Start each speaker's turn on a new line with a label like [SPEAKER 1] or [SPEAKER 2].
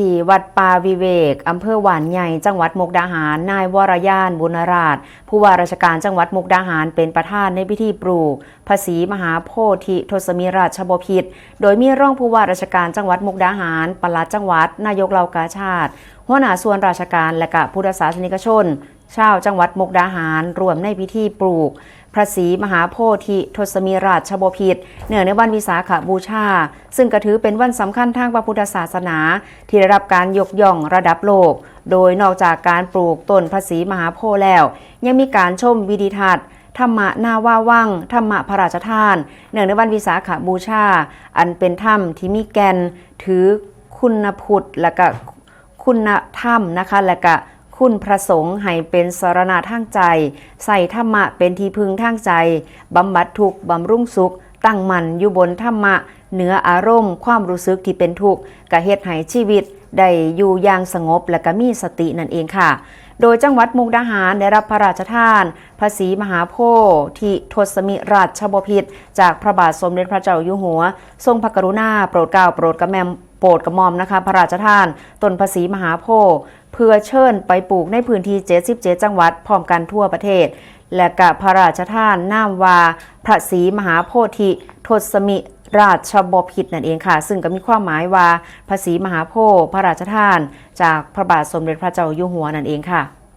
[SPEAKER 1] ที่วัดป่าวิเวกอำเภอหวานใหญ่ จังหวัดมุกดาหาร นายวรยานบุญราช ผู้ว่าราชการจังหวัดมุกดาหารเป็นประธานในพิธีปลูกภาษีมหาโพธิทศมิราชบพิตรโดยมีร่องผู้ว่าราชการจังหวัดมุกดาหาร ปลัดจังหวัด นายกเหล่ากาชาติ หัวหน้าส่วนราชการและกะพุทธศาสนิกชน ชาวจังหวัดมุกดาหารรวมในพิธีปลูก พระศรีมหาโพธิทศมิราชบพิตรเนื่องในวันวิสาขบูชา ซึ่งก็ถือเป็นวันสำคัญทางพระพุทธศาสนา ที่ได้รับการยกย่องระดับโลก โดยนอกจากการปลูกต้นพระศรีมหาโพธิ์แล้ว ยังมีการชมวิดีทัศน์ธรรมะนาว่าวังธรรมะพระราชทาน เนื่องในวันวิสาขบูชา อันเป็นธรรมที่มีแกน ถือคุณพุทธและก็คุณธรรมนะคะและก็ คุณพระสงฆ์ให้เป็นสารณะทางใจ ใส่ธรรมะเป็นที่พึงทางใจ บำบัดทุกข์บำรุงสุข ตั้งมั่นอยู่บนธรรมะ เหนืออารมณ์ ความรู้สึกที่เป็นทุกข์กะเฮ็ดให้ชีวิต ได้อยู่อย่างสงบและก็มีสตินั่นเองค่ะ โดยจังหวัดมุกดาหารได้รับพระราชทานพระสีมหาโพธิทศมิราชบพิตรจากพระบาทสมเด็จพระเจ้าอยู่หัว ทรงพระกรุณาโปรดเกล้าโปรดกระแมม โปรดกระหม่อมนะคะ พระราชทานต้นภาษีมหาโพธิ์เพื่อเชิญไปปลูกในพื้นที่ 77 จังหวัดพร้อมกันทั่วประเทศ และกะพระราชทานนามว่าพระศรีมหาโพธิทศมิราชบพิตรนั่นเองค่ะ ซึ่งก็มีความหมายว่าพระศรีมหาโพธิ์พระราชทาน จากพระบาทสมเด็จพระเจ้าอยู่หัวนั่นเองค่ะ